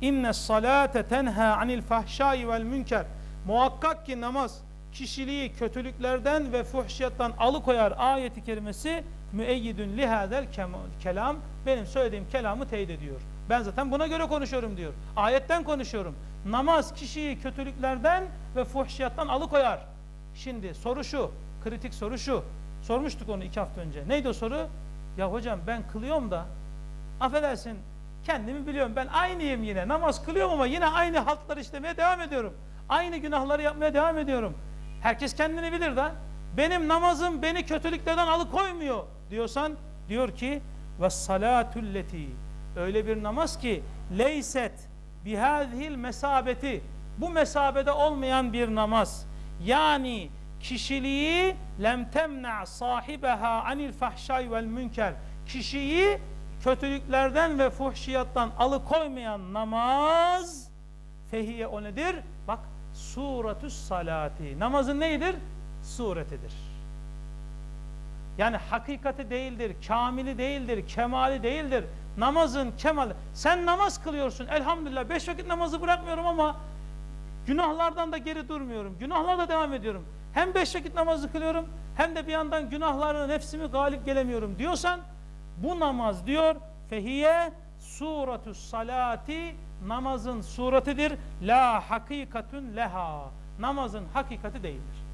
İnne salate tenha anil fahşai vel münker. Muhakkak ki namaz kişiliği kötülüklerden ve fuhşiyattan alıkoyar ayeti kerimesi müeyyidün lihadel kelam benim söylediğim kelamı teyit ediyor. Ben zaten buna göre konuşuyorum diyor. Ayetten konuşuyorum. Namaz kişiyi kötülüklerden ve fuhşiyattan alıkoyar. Şimdi soru şu, kritik soru şu. Sormuştuk onu iki hafta önce. Neydi o soru? Ya hocam ben kılıyorum da affedersin kendimi biliyorum. Ben aynıyım yine. Namaz kılıyorum ama yine aynı haltları işlemeye devam ediyorum. Aynı günahları yapmaya devam ediyorum. Herkes kendini bilir da. Benim namazım beni kötülüklerden alıkoymuyor diyorsan diyor ki ve salatulleti öyle bir namaz ki leyset bihazihil mesabeti bu mesabede olmayan bir namaz. Yani kişiliği lem temna sahibeha anil fahşay vel münker. Kişiyi kötülüklerden ve fuhşiyattan alıkoymayan namaz fehiye o nedir? Bak suratü salati. Namazın neyidir? Suretidir. Yani hakikati değildir, kamili değildir, kemali değildir. Namazın kemali. Sen namaz kılıyorsun elhamdülillah. Beş vakit namazı bırakmıyorum ama günahlardan da geri durmuyorum. Günahlarla devam ediyorum. Hem beş vakit namazı kılıyorum hem de bir yandan günahlarına nefsimi galip gelemiyorum diyorsan bu namaz diyor fehiye suratü salati namazın suretidir la hakikatun leha namazın hakikati değildir.